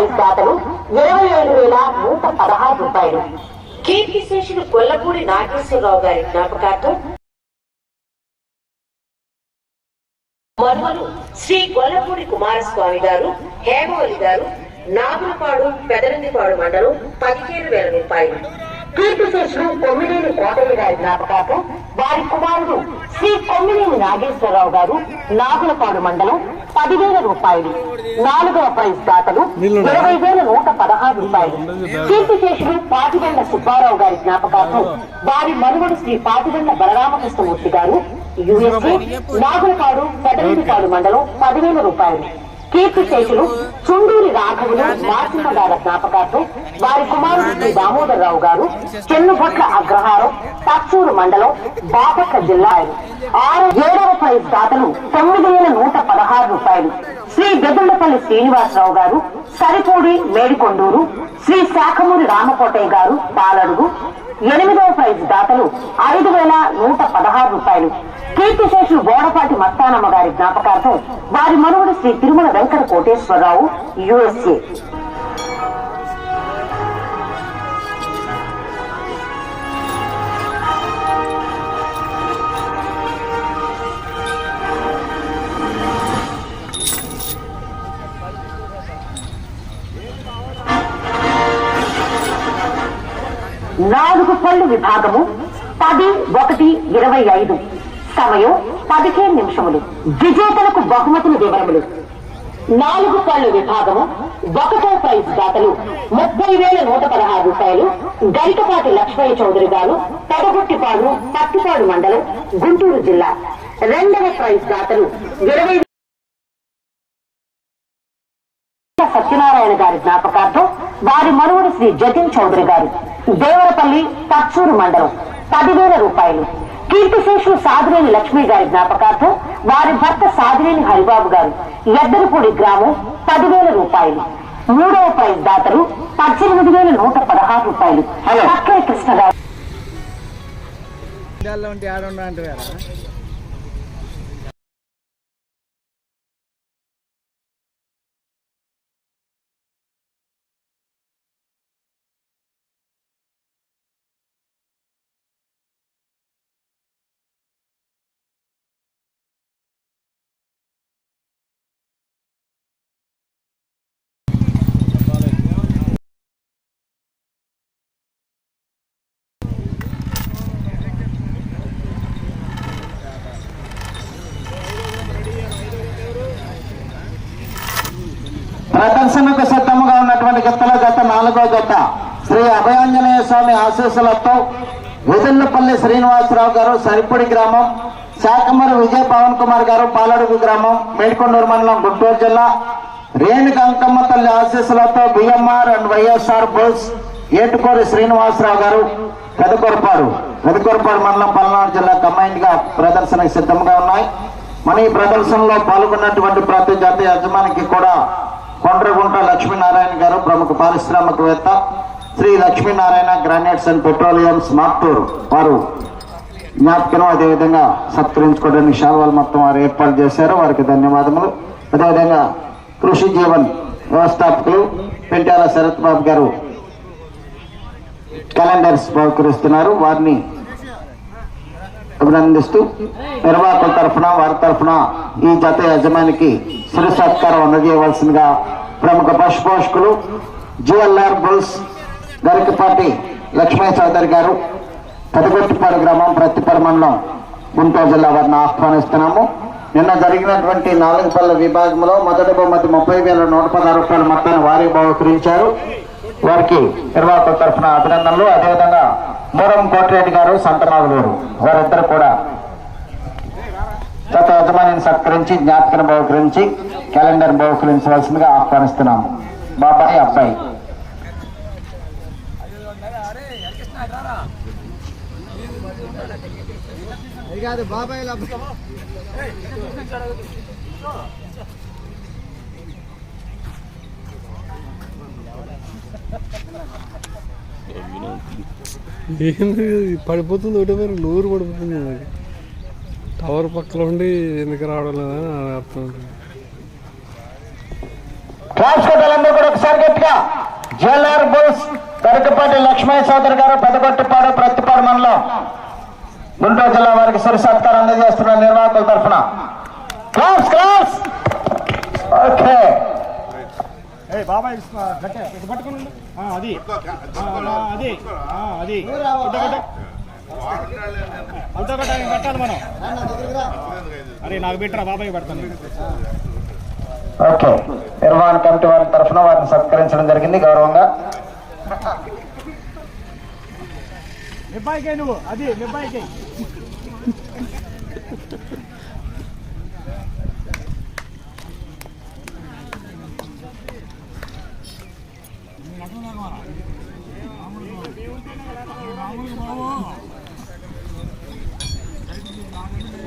Praise దాతలు ఇరవై ఏడు వేల నూట పదహారు రూపాయలు. కీర్తిశేషులు కొల్లపూడి నాగేశ్వరరావు గారి జ్ఞాపకార్థం మనుమలు శ్రీ కొల్లపూడి కుమారస్వామి గారు హేమవల్లి గారు నాగులపాడు పెదనందిపాడు మండలం పదిహేను వేల రూపాయలు. కీర్తిశేషులు కొమ్మినేని కోటయ్య గారి జ్ఞాపకార్థం వారి కుమారుడు శ్రీ కొమ్మినేని నాగేశ్వరరావు గారు నాగులపాడు మండలం పదివేల రూపాయలు నాలుగవ ప్రైజ్ దాతలు ఇరవై వేల నూట పదహారు రూపాయలు. కీర్తిశేషులు పాటిగండ సుబ్బారావు గారి జ్ఞాపకార్థం వారి మనుమడు శ్రీ పాటిగండ బలరామకృష్ణమూర్తి గారు యుఎస్ఏ నాగులపాడు పెదరింటిపాడు మండలం పదివేల రూపాయలు. కీర్తిశేషులు చుండూరి రాఘవులు మాసిమ్మ జ్ఞాపకార్థం వారి కుమారుడు శ్రీ దామోదరరావు గారు చెన్నుభట్ల అగ్రహారం పచ్చూరు మండలం బాపట్ల జిల్లా ఆరు ఏడవ ప్రైజ్ దాతలు తొమ్మిది వేల నూట పదహారు రూపాయలు. శ్రీ బెదుళ్ళపల్లి శ్రీనివాసరావు గారు సరిపూడి మేడికొండూరు శ్రీ శాఖమూరి రామకోటయ్య గారు పాలడుగు ఎనిమిదవ ప్రైజ్ దాతలు ఐదు వేల నూట పదహారు రూపాయలు. కీర్తిశేషులు బోడపాటి మస్తానమ్మ గారి జ్ఞాపకార్థం వారి మనువుడు శ్రీ తిరుమల వెంకట కోటేశ్వరరావు యుఎస్ఏ నాలుగు పళ్ళు విభాగము పది ఒకటి ఇరవై ఐదు. సమయం పదిహేను నిమిషములు. విజేతలకు బహుమతుల వివరములు. నాలుగు పళ్ళు విభాగము ఒకటో ప్రైజ్ దాతలు ముప్పై వేల నూట పదహారు రూపాయలు గరికపాటి లక్ష్మయ్య చౌదరి గారు పెదగొట్టిపాడు పత్తిపాడు మండలం గుంటూరు జిల్లా. రెండవ ప్రైజ్ దాతలు ఇరవై సత్యనారాయణ గారి జ్ఞాపకార్థం వారి మనువుడు శ్రీ జతిన్ చౌదరి గారు దేవరపల్లి పచ్చూరు మండలం పదివేల రూపాయలు. కీర్తిశేషులు సాదినేని లక్ష్మి గారి జ్ఞాపకార్థం వారి భర్త సాదినేని హరిబాబు గారు ఎద్దరిపూడి గ్రామం పదివేల రూపాయలు. మూడవ ప్రైజ్ దాతలు పద్దెనిమిది వేల నూట పదహారు రూపాయలు. చక్కని కృష్ణ గారు ఇండియాలో ఉంటే ఆడ అంటే వేరా ప్రదర్శనకు సిద్ధంగా ఉన్నటువంటి గిత్తల జత నాలుగో జత శ్రీ అభయాంజనేయ స్వామి ఆశీస్సులతో విజల్లపల్లి శ్రీనివాసరావు గారు సరిపొడి గ్రామం శాఖమరి విజయ పవన్ కుమార్ గారు పాలడుగు గ్రామం మేడికొండూరు మండలం గుంటూరు జిల్లా రేణుక అంకమ్మ తల్లి ఆశీస్సులతో BMR and YSR Bose Etukuri Srinivasarao garu Pedakorapadu Pedakorapadu మండలం పల్నాడు జిల్లా కమైండ్గా ప్రదర్శనకు సిద్ధంగా ఉన్నాయి. మన ఈ ప్రదర్శనలో పాల్గొన్నటువంటి ప్రతి జాతీయ యజమానికి కూడా కొండ్రగుంట లక్ష్మీనారాయణ గారు ప్రముఖ పారిశ్రామికవేత్త Sri Lakshminarayana granites and petroleum మాప్టూర్ వారు జ్ఞాపకం అదేవిధంగా సత్కరించుకోవడానికి శాల్వాలు మొత్తం వారు ఏర్పాటు చేశారు. వారికి ధన్యవాదములు. అదేవిధంగా కృషి జీవన్ వ్యవస్థాపకులు పెంటాల శరత్ బాబు గారు క్యాలెండర్స్ బహుకరిస్తున్నారు. వారిని అభినందిస్తూ నిర్వాహకుల తరఫున వారి తరఫున ఈ జత యజమానికి శిరు సత్కారం అందజేయవలసిందిగా ప్రముఖ పశుపోషకులు జిఎల్ఆర్ బుల్స్ గరికపాటి లక్ష్మయ్య చౌదరి గారు పెదగొట్టిపాడు గ్రామం ప్రతిపర మండలం గుంటూరు జిల్లా వారిని ఆహ్వానిస్తున్నాము. నిన్న జరిగినటువంటి నాలుగు పళ్ళ విభాగంలో మొదటి బహుమతి ముప్పై వేల నూట పదహారు రూపాయల మొత్తాన్ని వారి బహుకరించారు వారికి నిర్వాహకుల తరఫున అభినందనలు. అదేవిధంగా మూరం కోటిరెడ్డి గారు సంతనాగులూరు వారిద్దరు కూడా గత యజమానిని సత్కరించి జ్ఞాపకను బహుకరించి క్యాలెండర్ బహుకరించవలసిందిగా ఆహ్వానిస్తున్నాము. బాబాయ్ అబ్బాయి. కాదు బాబాయ్ ఏంది? పడిపోతుంది ఒకటే మరి నూరు పడిపోతుంది అది టవర్ పక్కన ఉండి ఎందుకు రావడం లేదని అర్థం ఉంటుంది కూడా ఒకసారి గట్టిగా. జేఎల్ఆర్ బుల్స్ గరికపాటి లక్ష్మయ్య సోదరు గారు పెదగొట్టిపాడు ప్రతిపాడు మండలం. గుంటూరు జిల్లా వారికి సరి సత్కారం అందజేస్తున్న నిర్వాహకుల తరఫున. Class class okay. ఏ బాబాయ్ పట్టుకుని అది. అది. ఆ, అది. అంతా గట్ట కట్టాలి మనం? అరే నాకు పెట్టరా బాబాయ్ పెడతాను. ఓకే. నిర్వహణ కమిటీ వారి తరఫున వారిని సత్కరించడం జరిగింది గౌరవంగా. నిబ్బాయికే నువ్వు. అది నిబ్బాయికే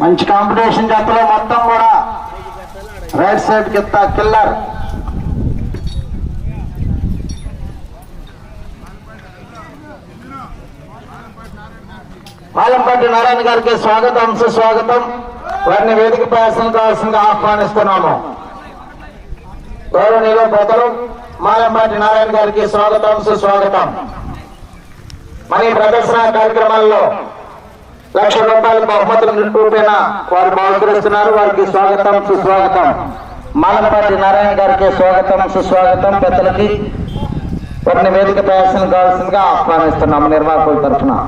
మంచి కాంపిటీషన్ జతలో మొత్తం కూడా రైట్ సైడ్ కింద కిల్లర్. పాలంపట్టి నారాయణ గారికి స్వాగతం సుస్వాగతం. వారిని వేదిక ప్రయాసం కావాల్సిందిగా ఆహ్వానిస్తున్నాము. గౌరవనీయులు పెద్దలు మాలమ్మాటి నారాయణ గారికి స్వాగతం సుస్వాగతం. మరి ప్రదర్శన కార్యక్రమాల్లో లక్ష రూపాయల బహుమతులు రూపేణ వారు బహుకరిస్తున్నారు. వారికి స్వాగతం సుస్వాగతం. మాలపాటి నారాయణ గారికి స్వాగతం సుస్వాగతం. పెద్దలకి వారిని వేదిక ప్రయాసం కావాల్సిందిగా ఆహ్వానిస్తున్నాము నిర్వాహకుల తరఫున.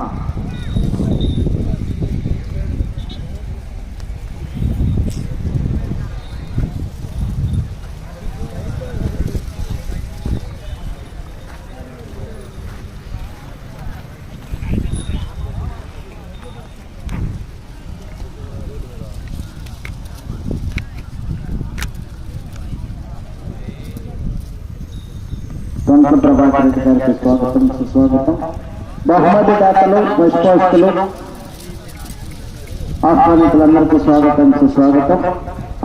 వెంకట ప్రభాకర్ రెడ్డి గారికి స్వాగతం. సుస్వాగతం బహుమతి దాతలు పుష్పోస్తులు ఆహ్వానితులందరికీ స్వాగతం సుస్వాగతం.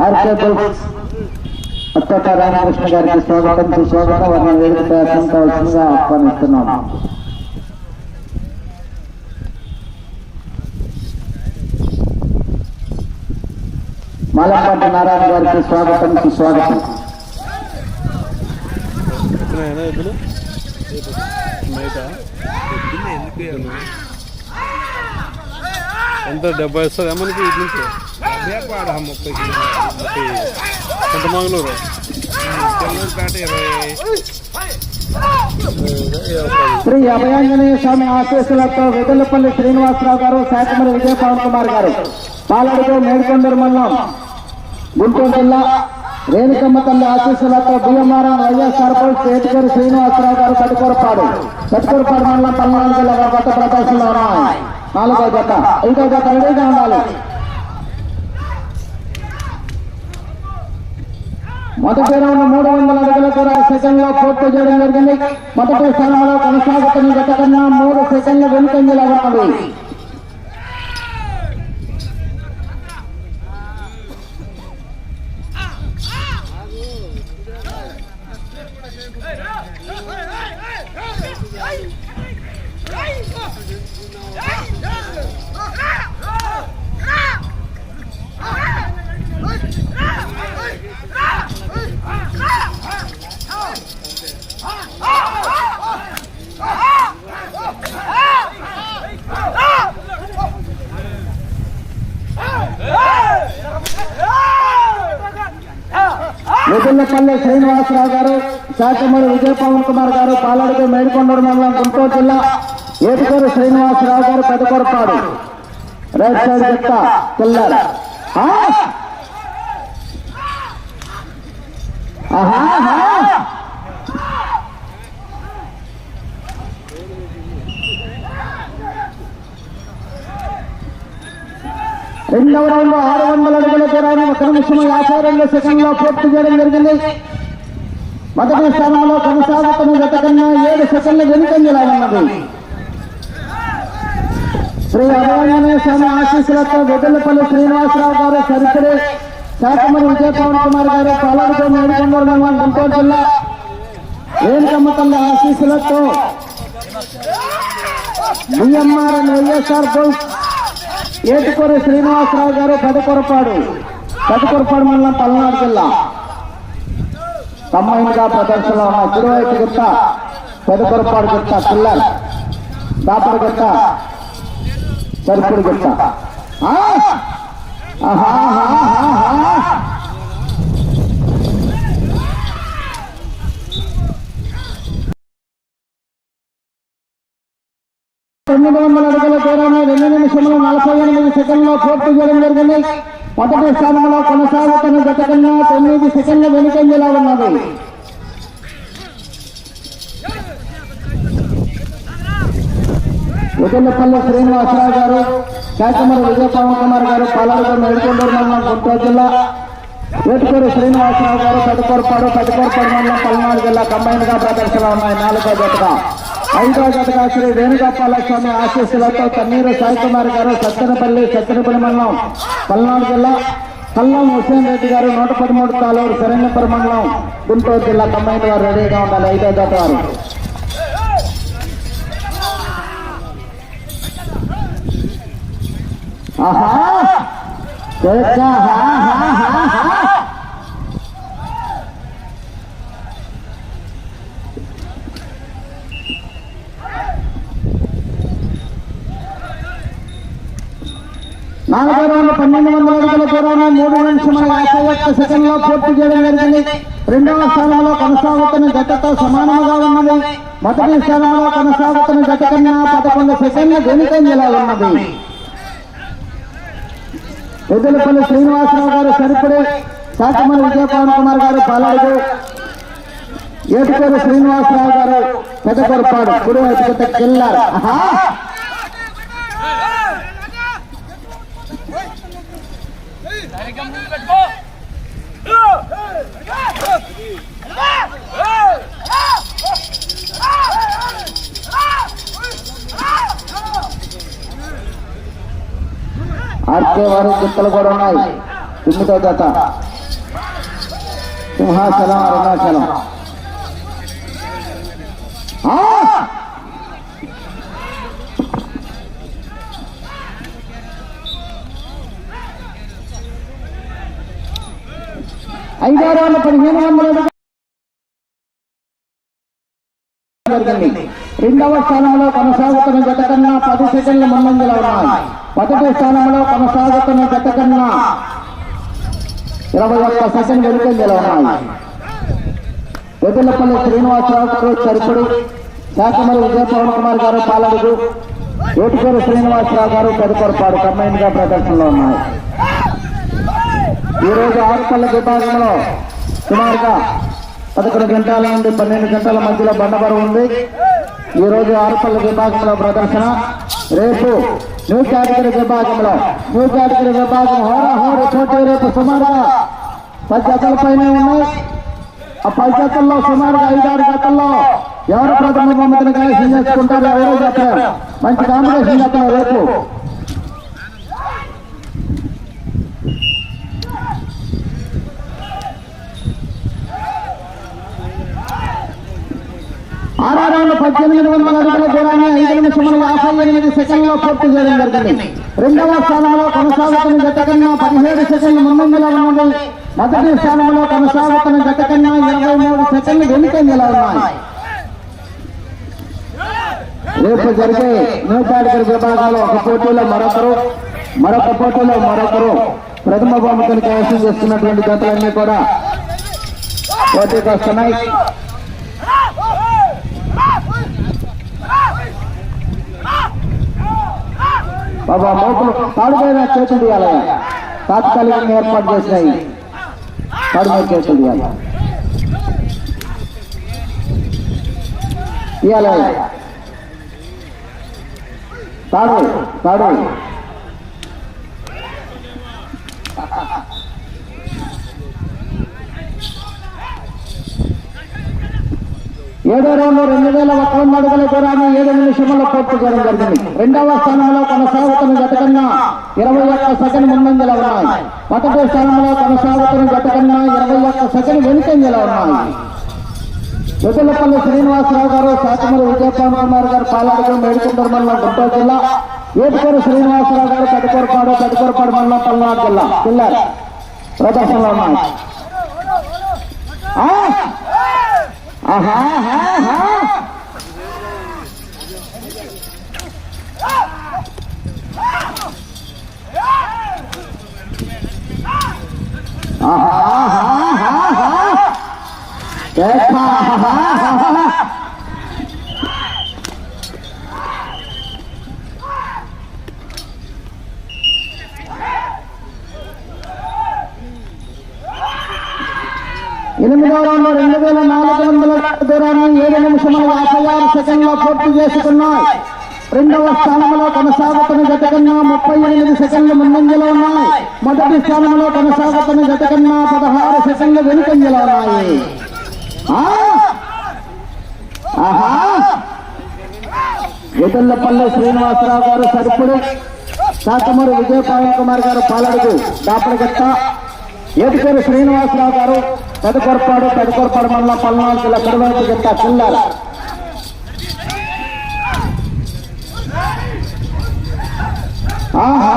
ఆర్కేబుల్స్ అత్తట రామకృష్ణ గారికి స్వాగతం సుస్వాగతం. వారిని వేదిక ప్రయత్నం కావాల్సిందిగా ఆహ్వానిస్తున్నాము మాలపాటి నారాయణ గారికి స్వాగతం సుస్వాగతం. ఉన్నాయా ఎద్దులు బయట ఎంత డెబ్బై వస్తుంది మనకి ఇటు నుంచి? ముప్పై ముప్పై ఎంత మంగళూరు? శ్రీ అభయాంజనేయ స్వామి ఆశీస్సులతో వెదలపల్లి శ్రీనివాసరావు గారు శాఖమరి విజయ పవన్ కుమార్ గారు పాలడుగు మేడికొండూరు మండలం గుంటూరు జిల్లా రేణుకమ్మ తల్లి ఆశీస్సులతో బియ్యమారం వైఎస్ఆర్ పోస్ట్ ఏటుగారు శ్రీనివాసరావు గారు కటుకూరపాడు కటుకూరపాడు మండలం పల్నాడు జిల్లా వారి గత ప్రదర్శనలో ఉన్నాయి నాలుగో జత. ఐదో జత రెడీగా ఉండాలి. మొదటి రౌండ్ మూడు వందల అడుగుల కూడా సెకండ్లో పూర్తి చేయడం జరిగింది. మొదటి స్థానంలో కొనసాగుతున్న గత కన్నా మూడు సెకండ్ల వెనుకంజలా ఉన్నది. నిజల్లపల్లి శ్రీనివాసరావు గారు శాఖమూరి విజయ పవన్ కుమార్ గారు పాలడుగు మేడికొండూరు మండలం గుంటూరు జిల్లా ఏటుకూరు శ్రీనివాసరావు గారు పెదకొరపాడు రైట్ సైడ్ చెత్త పిల్లర్? ఆహా, ఆహా. రెండవ రౌండ్లో ఆరు వందల అడుగుల దూరాన్ని ఒక నిమిషం యాభై రెండు సెకండ్లో పూర్తి చేయడం జరిగింది. మొదటి స్థానంలో కొనసాగుతున్న గత కన్నా ఏడు సెకండ్ల వెనుకంజలా ఉన్నది. శ్రీ అభయాంజనేయ స్వామి ఆశీస్సులతో వెదలపల్లి శ్రీనివాసరావు గారు సరిసరి శాఖమని విజయ పవన్ కుమార్ గారు పాలనతో మేడుకొండూరు గుంటూరు జిల్లా. రేణుకమ్మ తల్లి ఆశీస్సులతో BMR and YSR Bose Etukuri Srinivasarao garu Pedakorapadu. Pedakorapadu మండలం పల్నాడు జిల్లా. కంబైన్గా ప్రదర్శనలో ఉన్నాయి కుడివైపు గుట్ట పెదకొరపాడు గిట్ట పిల్లర్ దాపడు గుట్ట సరిపుడు గుట్ట. ఆహా, తొమ్మిది వందల అడుగుల దూరాన్ని రెండు నిమిషంలో నలభై ఎనిమిది సెకండ్లో పూర్తి చేయడం జరిగింది. మొదటి స్థానంలో కొనసాగుతున్న గత కన్నా తొమ్మిది సెకండ్ల వెనుకంజలా ఉన్నది. ఉదయపల్లి శ్రీనివాసరావు గారు శాఖమూరి విజయ పవన్ కుమార్ గారు పాలనలో నడికొండూరు మండలం గుంటూరు జిల్లా వేటుకూరు శ్రీనివాసరావు గారు పెద్దకొరపాడు పెద్దకొరపాడు మండలం పల్నాడు జిల్లా కంబైన్గా ప్రదర్శన ఉన్నాయి. నాలుగో జతగా. ఐదో జతగా శ్రీ వేణుగోపాల స్వామి ఆశీస్సులతో తన్నీరు సాయి కుమార్ గారు సత్తెనపల్లి సత్తెనపల్లి మండలం పల్నాడు జిల్లా కల్లం హుసేన్ రెడ్డి గారు నూట పదమూడు తాలూరు శరణ్యపురం మండలం గుంటూరు జిల్లా కంబైన్ వారు రెడీగా ఉండాలి ఐదో జత వారు. ఆహా. నాలుగో రౌండ్ పన్నెండు వందల అడుగుల దూరాన్ని మూడు నిమిషముల యాభై ఒక్క సెకండ్లో పూర్తి చేయడం జరిగింది. రెండవ స్థానంలో కొనసాగుతున్న జట్టుతో సమానంగా ఉన్నది. మొదటి స్థానంలో కొనసాగుతున్న జట్టు కన్నా పదకొండు సెకండ్ల వెనుకంజలా ఉన్నది. ఎదులపల్లి శ్రీనివాసరావు గారు సరిపడే శాఖమల్లి విజయపవన్ కుమార్ గారు పాలాడు ఏటుకూరు శ్రీనివాసరావు గారు పెద్దకొరపాడు కుడివైపు కిల్లర్ ఆర్కే వారి చుక్కలు కూడా ఉన్నాయి. తొమ్మిదో జత. సింహాచలం అరుణాచలం. ఐదారు వందల పదిహేను వందల జరిగింది. రెండవ స్థానంలో కొనసాగుతున్న జత కన్నా పది సెకండ్ల ముందంజలో ఉన్నాయి. మొదటి స్థానంలో కొనసాగుతున్న జత కన్నా ఇరవై ఒక్క సెకండ్ వెనుకంజలో ఉన్నాయి వెదులపల్లి శ్రీనివాసరావు గారు చరిపుడు శాఖమరి విజయ పవన్ కుమార్ గారు పాలడుగు. ఏటుకూరు శ్రీనివాసరావు గారు తదుపరిపాడు కంబైన్గా ప్రదర్శనలో ఉన్నాయి. ఈ రోజు ఆరుపల్ల విభాగంలో సుమారుగా పదకొండు గంటల నుండి పన్నెండు గంటల మధ్యలో బండబరు ఉంది. ఈరోజు ఆరుపల్లి విభాగంలో ప్రదర్శన. రేపు న్యూ విభాగంలో న్యూ విభాగం హోరాహోర చోటు రేపు సుమారుగా పది జతల పైన ఉన్నాయి. ఆ పది జతల్లో సుమారుగా ఐదారు జతల్లో ఎవరు ప్రధాన బహుమతిని కైవసం చేసుకుంటారో ఎవరో చెప్పారు మంచి కాంబినేషన్ చెప్పారు రేపు. ఆరో పద్దెనిమిది వందల అడుగుల దూరాన్ని ఐదు నిమిషముల యాభై ఎనిమిది సెకండ్లో పూర్తి చేయడం జరిగింది. రెండవ స్థానంలో కొనసాగుతున్న జత కన్నా పదిహేడు సెకండ్లు ముందంజలో ఉన్నది. మొదటి స్థానంలో కొనసాగుతున్న జత కన్నా ఇరవై మూడు సెకండ్లు వెనుకంజలో ఉన్నాయి. రేపు జరిగే నూటాడికల విభాగాల్లో ఒక పోటీలో మరొకరు మరొక పోటీలో మరొకరు. ప్రథమ బహుమతిని కైవసం చేస్తున్నటువంటి జతలన్నీ కూడా పోటీకి వస్తున్నాయి. బాబా మోపులు తాడుపైన చేతులు తీయాలయ్యా తాత్కాలికంగా ఏర్పాటు చేసినాయి తాడు మీద చేతులు తీయాలి తీయాలయ్యా తాడు తాడు ఏడో రౌండ్ రెండు వేల ఒక వంద అడుగుల దూరాన్ని ఏడు నిమిషంలో పూర్తి చేయడం జరిగింది. రెండవ స్థానంలో కొనసాగుతున్న జత కన్నా ఇరవై ఒక్క సెకండ్ ముందంజల ఉన్నాయి. మొదటి స్థానంలో కొనసాగుతున్న జత కన్నా ఇరవై ఒక్క సెకండ్ వెనుకంజల ఉన్నాయి. వెదలపల్లి శ్రీనివాసరావు గారు శాఖమూరి విజయకుమార్ గారు పాలాడు మేడుకుంటూరు మండలం గుంటూరు జిల్లా ఏటుకూరు శ్రీనివాసరావు గారు కటికూరపాడు కటికూరపాడు మండలం పల్నాడు జిల్లా జిల్లా ప్రదర్శనలో ఉన్నాయి. ఎనిమిదవ రౌండ్ రెండు వేల నాలుగు వందల దూరాన్ని ఏడు నిమిషముల యాభై ఆరు సెకండ్లో పూర్తి చేసుకున్నాయి రెండవ స్థానంలో కొనసాగుతున్న జత కన్నా ముప్పై ఎనిమిది సెకండ్లు ముందంజలో ఉన్నాయి మొదటి స్థానంలో కొనసాగుతున్న జత కన్నా పదహారు సెకండ్లు వెనుకంజలో ఉన్నాయి ఆ! ఎదుల్లపల్లి శ్రీనివాసరావు గారు సరుపుడు. కాకమూరు విజయ కుమార్ గారు పాలడుగు. దాపడగట్ట ఏటికేరు శ్రీనివాసరావు గారు? పెదకొరపాడు పెదకొరపాడు మండలం పల్నాడు జిల్లా తిరువైపు గట్ట చిల్లార ఆహా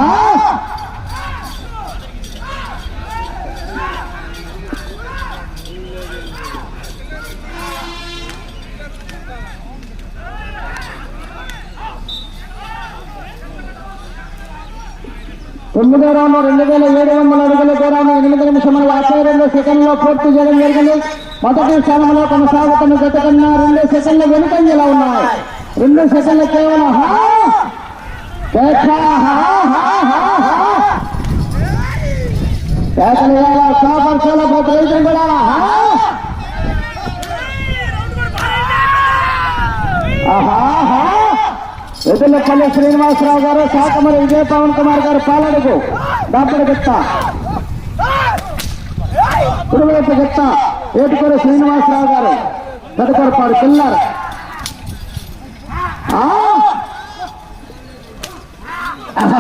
తొమ్మిదో రౌండ్ రెండు వేల ఏడు వందల అడుగుల దూరాన్ని ఎనిమిది నిమిషముల యాభై రెండు సెకండ్లో పూర్తి చేయడం జరిగింది మొదటి స్థానంలో కొనసాగుతున్న జత కన్నా రెండు సెకండ్ల వెనుకంజలా ఉన్నాయి రెండు సెకండ్ల కేవలం హా! కేక! హా! కూడా ఆహా ఎదులపల్లి శ్రీనివాసరావు గారు శాఖమరి విజయ పవన్ కుమార్ గారు పాలడుగు. దాపడి గిత్త కుడివైపు గిత్త ఏటుకూరు శ్రీనివాసరావు గారు. పెదకొరపాడు పిల్లర్. ఐదు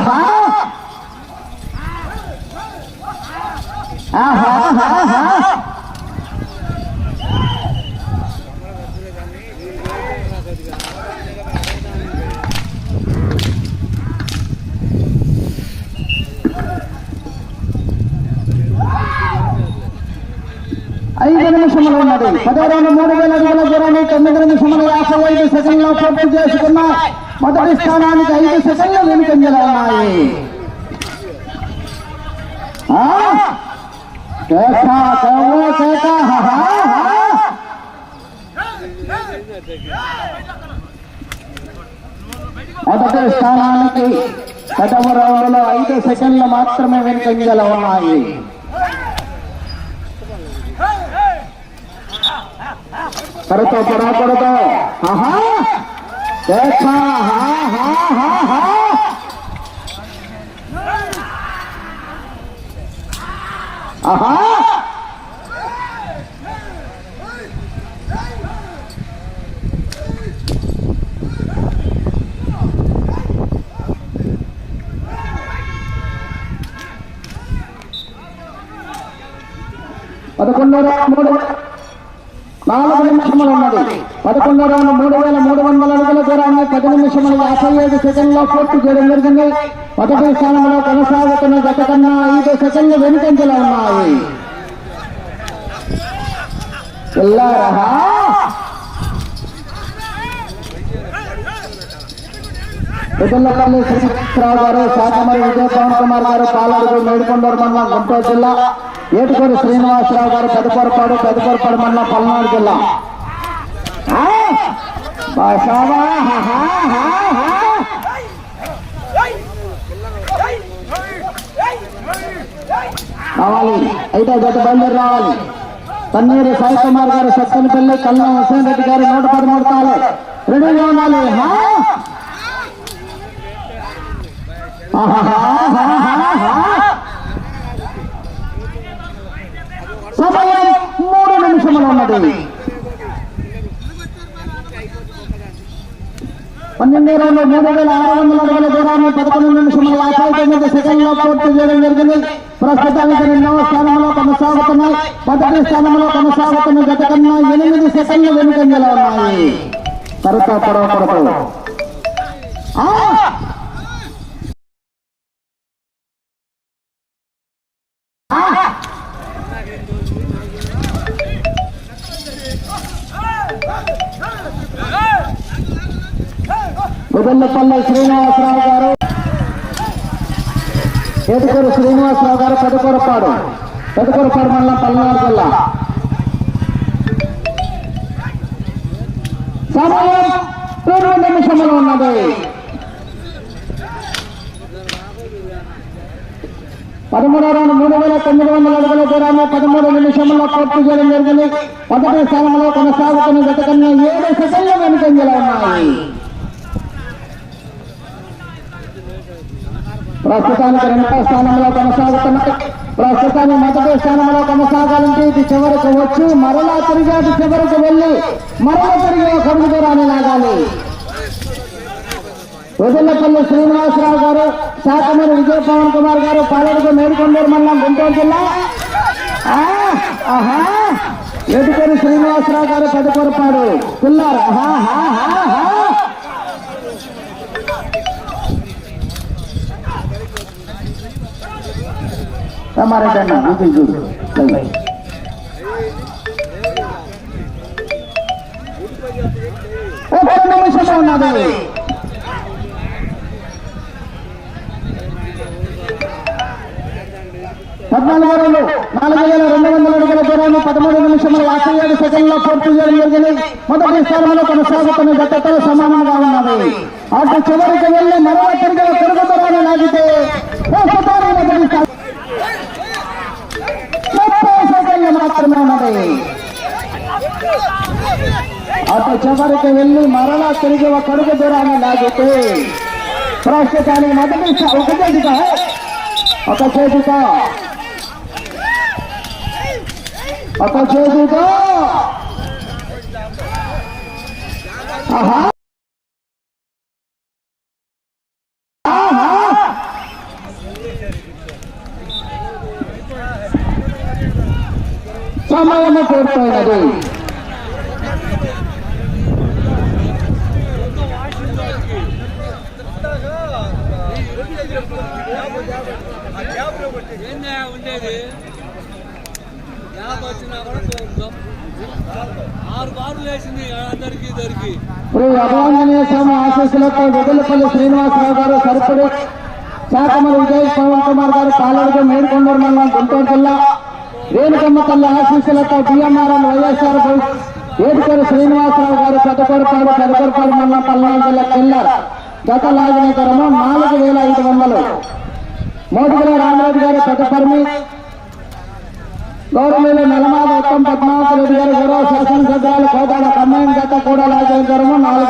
నిమిషములు మూడు వేల అడుగుల దూరాన్ని తొమ్మిది నిమిషముల యాభై ఐదు సెకండ్లో పూర్తి చేసుకున్న. మొదటి స్థానానికి ఐదు సెకండ్లు వెనుకంజలో ఉన్నాయి. మొదటి స్థానానికి పదవ రౌండ్లో ఐదు సెకండ్లు మాత్రమే వెనుకంజలో ఉన్నాయి. కడతో పడకూడదు ఆహా దేఖ హా హా హా హా ఆహా పదకొండు మూడు నాలుగు నిమిషములు ఉన్నది. పదకొండు రౌండ్ మూడు వేల మూడు వందల అడుగుల దూరాన్ని పది నిమిషములు యాభై ఐదు సెకండ్లో పూర్తి చేయడం జరిగింది. మొదటి స్థానంలో కొనసాగుతున్న గత కన్నా ఐదు సెకండ్లు వెనుకంజలో ఉన్నాయి. పిల్లారహా పెద్దలపల్లి శ్రీరావు గారు శాఖమరి విజయ పవన్ కుమార్ గారు పాలడుగు మేడుకొండూరు మండలం గుంటూరు జిల్లా ఏటుకూరు శ్రీనివాసరావు గారు పెదపరపాడు పెదపరపాడు మండలం పల్నాడు జిల్లా. రావాలి ఐదో గత బయలుదేరి రావాలి. తన్నీరు సాయి కుమార్ గారు సత్తెనపల్లి కల్లం హుసేన్ రెడ్డి గారు నూట పదమూడు తాలు రెండు ఉండాలి. సమయం మూడు నిమిషములు ఉన్నది. పన్నెండు రౌండ్లు మూడు వేల ఆరు వందల అడుగుల దూరాన్ని పదకొండు నిమిషముల యాభై తొమ్మిది సెకండ్లో పూర్తి చేయడం జరిగింది. ప్రస్తుతానికి రెండవ స్థానంలో కొనసాగుతున్నాయి మొదటి స్థానంలో కొనసాగుతున్న గత కన్నా ఎనిమిది సెకండ్లు వెనుకంజలో ఉన్నాయి. తరువాత పొడవకూడదు ఆ! వెదల్లపల్లి శ్రీనివాసరావు గారు ఏటుకూరు శ్రీనివాసరావు గారు పెదకొరపాడు పెదకొరపాడు మండలం పల్నాడు జిల్లా సమయం రెండు నిమిషములు ఉన్నది పదమూడవ రౌండ్ మూడు వేల తొమ్మిది వందల అడుగుల దూరాన్ని పదమూడు నిమిషంలో పూర్తి చేయడం జరిగింది మొదటి స్థానంలో కొనసాగుతున్న గత కన్నా ఏడు సెకండ్ల వెనుకంజలో ఉన్నాయి ప్రస్తుతానికి రెండవ స్థానంలో కొనసాగుతున్నాయి ప్రస్తుతాన్ని మొదటి స్థానంలో కొనసాగాలంటే ఇది చివరికి వచ్చి. మరలా తిరిగి అది చివరికి వెళ్ళి మరలా తిరిగి ఒక అడుగు దూరాన్ని లాగాలి. వదిలపల్లి శ్రీనివాసరావు గారు శాఖమూరి విజయ పవన్ కుమార్ గారు పాలకు మేడికొండూరు మండలం గుంటూరు జిల్లా. ఆహా. ఎటుకూరి శ్రీనివాసరావు గారు పెద్దకొరపాడు పిల్లారు ఆహా, તમારે ఆహా. రమారెడ్డి అన్న నిమిషం ఉన్నది. పద్నాలుగు రోజులు నాలుగు వేల రెండు వందల అడుగుల దూరాన్ని పదమూడు యాభై ఏడు సెకండ్లో పూర్తి చేయడం జరిగింది. మొదటి స్థానంలో కొనసాగుతున్న గతతో సమానంగా ఉన్నది. అటు చివరికి వెళ్ళి మరో తిరిగి తిరుగుతున్నాను దూరాన్ని లాగితే ప్రస్తుతానికి మొదటి స్థానం ముప్పై సెకండ్లు మాత్రమే ఉన్నది అటు వెళ్ళి మరలా తిరిగి ఒక అడుగు దూరాన్ని లాగితే ప్రస్తుతానికి మొదటి ఒక చేతితో ఒక చేతితో ఒక చేతితో ఆహా. ఆహా. సమయము పూర్తయినది. వచ్చినా కూడా చూద్దాం. ఆరు బార్లు వేసింది అందరికి ఇద్దరికి. శ్రీ అభయాంజనేయ స్వామి ఆశీస్సులతో వెదలపల్లి శ్రీనివాసరావు గారు సరిపడి శాఖమరి విజయ్ పవన్ కుమార్ గారు పాలడుగు మేడుకొండూరు మండలం గుంటూరు జిల్లా. రేణుకమ్మ తల్లి ఆశీస్సులతో బిఎంఆర్ఎల్ వైఎస్ఆర్ ఏడుకూరు శ్రీనివాసరావు గారు పెద్దకొరపాడు పెద్దకొరపాడు మండలం పల్నాడు జిల్లా కిల్లర్. గత లాగిన ధరము నాలుగు వేల ఐదు వందలు. మోటిగల రామరాజు గారు పెద్దపర్మి గౌరవనీయులు నలమాద ఉత్తమ్ పద్మావతి రెడ్డి గారు గౌరవ శాసనసభ్యులు కోదాడ కమ్మాయిన్ గత కూడా రాజేంద్రము నాలుగు